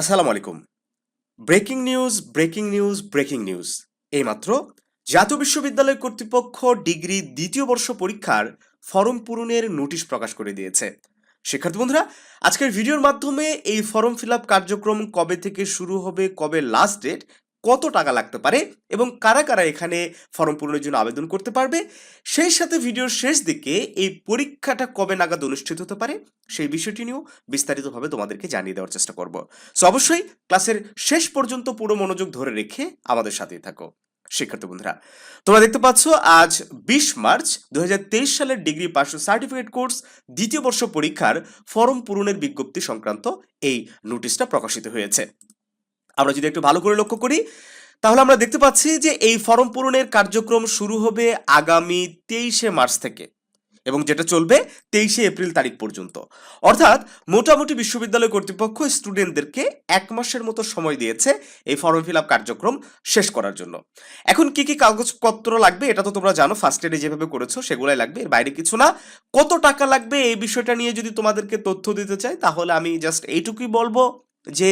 আসসালামু আলাইকুম। Breaking news breaking news breaking news. এইমাত্র জাতীয় বিশ্ববিদ্যালয় কর্তৃপক্ষ ডিগ্রি দ্বিতীয় বর্ষ পরীক্ষার ফর্ম পূরণের নোটিশ প্রকাশ করে দিয়েছে। শিক্ষার্থী বন্ধুরা, আজকের ভিডিওর মাধ্যমে এই ফর্ম ফিল আপ কার্যক্রম কবে থেকে শুরু হবে, কবে লাস্ট ডেট কত টাকা লাগতে পারে এবং কারা কারা এখানে ফর্ম পূরণের জন্য আবেদন করতে পারবে? সেই সাথে ভিডিওর শেষ দিকে এই পরীক্ষাটা কবে নাগাদ অনুষ্ঠিত হতে পারে সেই বিষয়টি নিয়েও বিস্তারিতভাবে তোমাদেরকে জানিয়ে দেওয়ার চেষ্টা করব। সো অবশ্যই ক্লাসের শেষ পর্যন্ত পুরো মনোযোগ ধরে রেখে আমাদের সাথেই থাকো। শিক্ষার্থী বন্ধুরা, তোমরা দেখতে পাচ্ছ আজ বিশ মার্চ দু হাজার তেইশ সালের ডিগ্রি পাস সার্টিফিকেট কোর্স দ্বিতীয় বর্ষ পরীক্ষার ফর্ম পূরণের বিজ্ঞপ্তি সংক্রান্ত এই নোটিশটা প্রকাশিত হয়েছে। আমরা যদি একটু ভালো করে লক্ষ্য করি, তাহলে আমরা দেখতে পাচ্ছি যে এই ফর্ম পূরণের কার্যক্রম শুরু হবে আগামী তেইশে মার্চ থেকে এবং যেটা চলবে তেইশে এপ্রিল তারিখ পর্যন্ত। অর্থাৎ মোটামুটি বিশ্ববিদ্যালয় কর্তৃপক্ষ স্টুডেন্টদেরকে এক মাসের মতো সময় দিয়েছে এই ফর্ম ফিল আপ কার্যক্রম শেষ করার জন্য। এখন কি কি কাগজপত্র লাগবে এটা তো তোমরা জানো ফার্স্ট এডে যেভাবে করেছ সেগুলাই লাগবে, এর বাইরে কিছু না। কত টাকা লাগবে এই বিষয়টা নিয়ে যদি তোমাদেরকে তথ্য দিতে চাই, তাহলে আমি জাস্ট এইটুকুই বলব। যে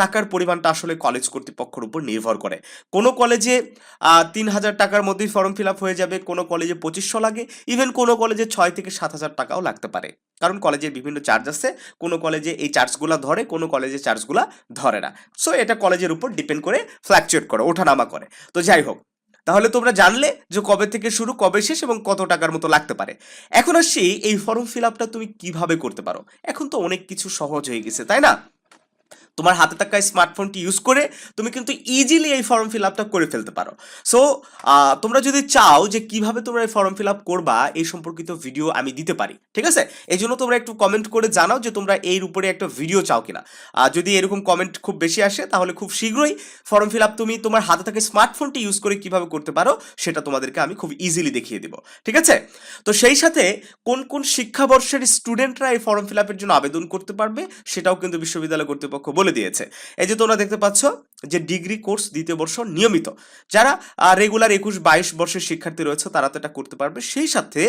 টাকার পরিমাণটা আসলে কলেজ কর্তৃপক্ষের উপর নির্ভর করে। কোনো কলেজে তিন হাজার টাকার মধ্যেই ফর্ম ফিল আপ হয়ে যাবে, কোনো কলেজে পঁচিশশো লাগে ইভেন কোনো কলেজে ছয় থেকে সাত হাজার টাকাও লাগতে পারে। কারণ কলেজের বিভিন্ন চার্জ আছে, কোনো কলেজে এই চার্জগুলো ধরে, কোনো কলেজে চার্জগুলো ধরে না। সো এটা কলেজের উপর ডিপেন্ড করে ফ্ল্যাকচুয়েট করে, ওঠানামা করে। তো যাই হোক, তাহলে তোমরা জানলে যে কবে থেকে শুরু, কবে শেষ এবং কত টাকার মতো লাগতে পারে। এখন আসছি এই ফর্ম ফিল আপটা তুমি কীভাবে করতে পারো? এখন তো অনেক কিছু সহজ হয়ে গেছে, তাই না? তোমার হাতে থাকা স্মার্টফোনটি ইউজ করে তুমি কিন্তু ইজিলি এই ফর্ম ফিল আপটা করে ফেলতে পারো। সো তোমরা যদি চাও যে কীভাবে তোমরা এই ফর্ম ফিল আপ করবা, এই সম্পর্কিত ভিডিও আমি দিতে পারি, ঠিক আছে? এই জন্য তোমরা একটু কমেন্ট করে জানাও যে তোমরা এর উপরে একটা ভিডিও চাও কিনা। আর যদি এরকম কমেন্ট খুব বেশি আসে, তাহলে খুব শীঘ্রই ফর্ম ফিল আপ তুমি তোমার হাতে থাকা স্মার্টফোনটি ইউজ করে কীভাবে করতে পারো, সেটা তোমাদেরকে আমি খুব ইজিলি দেখিয়ে দিব, ঠিক আছে? তো সেই সাথে কোন কোন শিক্ষাবর্ষের স্টুডেন্টরা এই ফর্ম ফিল আপের জন্য আবেদন করতে পারবে, সেটাও কিন্তু বিশ্ববিদ্যালয় কর্তৃপক্ষ বলে দিয়েছে। এই যে তোমরা দেখতে পাচ্ছ যে ডিগ্রি কোর্স দ্বিতীয় বর্ষ নিয়মিত। যারা রেগুলার একুশ বাইশ বর্ষের শিক্ষার্থী রয়েছে, তারা তো এটা করতে পারবে। সেই সাথে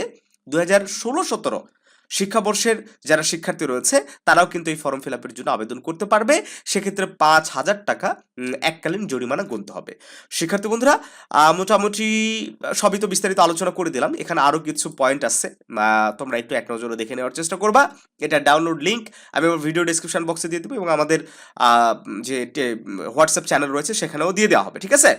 দু হাজার ষোলো সতেরো শিক্ষাবর্ষের যারা শিক্ষার্থী রয়েছে, তারাও কিন্তু এই ফর্ম ফিল আপের জন্য আবেদন করতে পারবে। সেক্ষেত্রে পাঁচ হাজার টাকা এককালীন জরিমানা গুনতে হবে। শিক্ষার্থী বন্ধুরা মোটামুটি সবই তো বিস্তারিত আলোচনা করে দিলাম। এখানে আরও কিছু পয়েন্ট আছে। তোমরা একটু এক নজরে দেখে নেওয়ার চেষ্টা করবা। এটা ডাউনলোড লিঙ্ক আমি আমার ভিডিও ডিসক্রিপশন বক্সে দিয়ে দেবো এবং আমাদের যে হোয়াটসঅ্যাপ চ্যানেল রয়েছে, সেখানেও দিয়ে দেওয়া হবে। ঠিক আছে?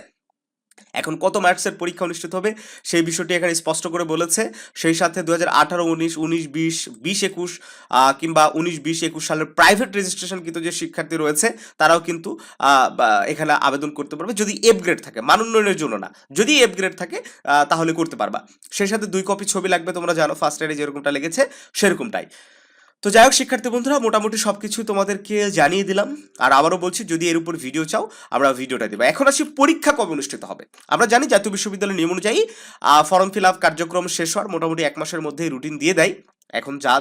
এখন কত মার্কসের পরীক্ষা অনুষ্ঠিত হবে, সেই বিষয়টি এখানে স্পষ্ট করে বলেছে। সেই সাথে দু হাজার আঠারো, উনিশ উনিশ, বিশ বিশ, একুশ কিংবা উনিশ, বিশ, একুশ সালের প্রাইভেট রেজিস্ট্রেশন কিন্তু যে শিক্ষার্থী রয়েছে, তারাও কিন্তু এখানে আবেদন করতে পারবে। যদি এফ গ্রেড থাকে, মান উন্নয়নের জন্য না, যদি এফ গ্রেড থাকে তাহলে করতে পারবা। সেই সাথে দুই কপি ছবি লাগবে, তোমরা জানো ফার্স্ট ইয়ারে যেরকমটা লেগেছে, সেরকমটাই। তো যাই হোক, শিক্ষার্থী বন্ধুরা, মোটামুটি সব কিছু তোমাদেরকে জানিয়ে দিলাম। আর আবারও বলছি, যদি এর উপর ভিডিও চাও, আমরা ভিডিওটা দেবো। এখন আসি পরীক্ষা কবে অনুষ্ঠিত হবে? আমরা জানি জাতীয় বিশ্ববিদ্যালয়ের নিয়ম অনুযায়ী ফর্ম ফিল আপ কার্যক্রম শেষ হওয়ার মোটামুটি এক মাসের মধ্যেই রুটিন দিয়ে দেয়। এখন যা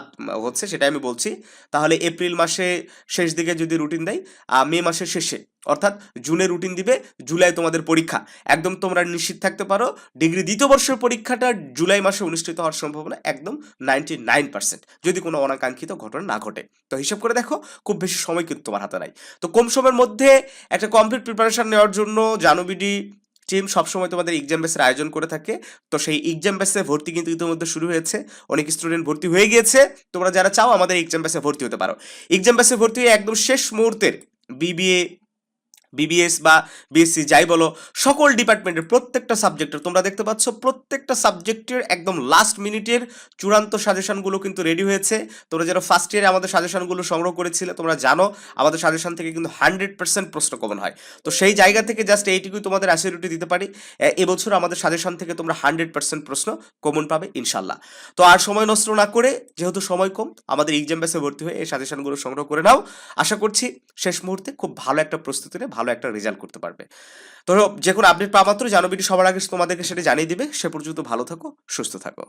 হচ্ছে সেটাই আমি বলছি। তাহলে এপ্রিল মাসে শেষ দিকে যদি রুটিন দেয় আহ, মে মাসের শেষে অর্থাৎ জুনে রুটিন দিবে জুলাই তোমাদের পরীক্ষা। একদম তোমরা নিশ্চিত থাকতে পারো ডিগ্রি দ্বিতীয় বর্ষের পরীক্ষাটা জুলাই মাসে অনুষ্ঠিত হওয়ার সম্ভাবনা একদম নাইনটি নাইন পার্সেন্ট যদি কোনো অনাকাঙ্ক্ষিত ঘটনা না ঘটে। তো হিসাব করে দেখো খুব বেশি সময় কিন্তু তোমার হাতে নাই। তো কম সময়ের মধ্যে একটা কমপ্লিট প্রিপারেশন নেওয়ার জন্য জানুবিডি টিম সবসময় তোমাদের এক্সাম বেসের আয়োজন করে থাকে। তো সেই এক্সাম বেসে ভর্তি কিন্তু ইতিমধ্যে শুরু হয়েছে। অনেক স্টুডেন্ট ভর্তি হয়ে গিয়েছে। তোমরা যারা চাও আমাদের এক্সাম বেসে ভর্তি হতে পারো। এক্সাম বেসে ভর্তি হয়ে একদম শেষ মুহূর্তের বিবিএ বিবিএস বা বিএসসি যাই বলো, সকল ডিপার্টমেন্টের প্রত্যেকটা সাবজেক্টের তোমরা দেখতে পাচ্ছ প্রত্যেকটা সাবজেক্টের একদম লাস্ট মিনিটের চূড়ান্ত সাজেশনগুলো কিন্তু রেডি হয়েছে। তোমরা যারা ফার্স্ট ইয়ারে আমাদের সাজেশনগুলো সংগ্রহ করেছিলে, তোমরা জানো, আমাদের সাজেশন থেকে কিন্তু হান্ড্রেড পার্সেন্ট প্রশ্ন কমন হয়। তো সেই জায়গা থেকে জাস্ট এইটুকুই তোমাদের অ্যাসিডিটি দিতে পারি। এবছর আমাদের সাজেশন থেকে তোমরা হান্ড্রেড পার্সেন্ট প্রশ্ন কমন পাবে ইনশাল্লাহ তো আর সময় নষ্ট না করে, যেহেতু সময় কম, আমাদের এক্সাম বেসে ভর্তি হয়ে এই সাজেশনগুলো সংগ্রহ করে নাও। আশা করছি শেষ মুহূর্তে খুব ভালো একটা প্রস্তুতি নিয়ে ভালো একটা রেজাল্ট করতে পারবে। তো যে কোনো আপডেট পাওয়া মাত্র জানো ভিডিও সবার আগে তোমাদেরকে সেটা জানিয়ে দিবে। সে পর্যন্ত ভালো থাকো, সুস্থ থাকো।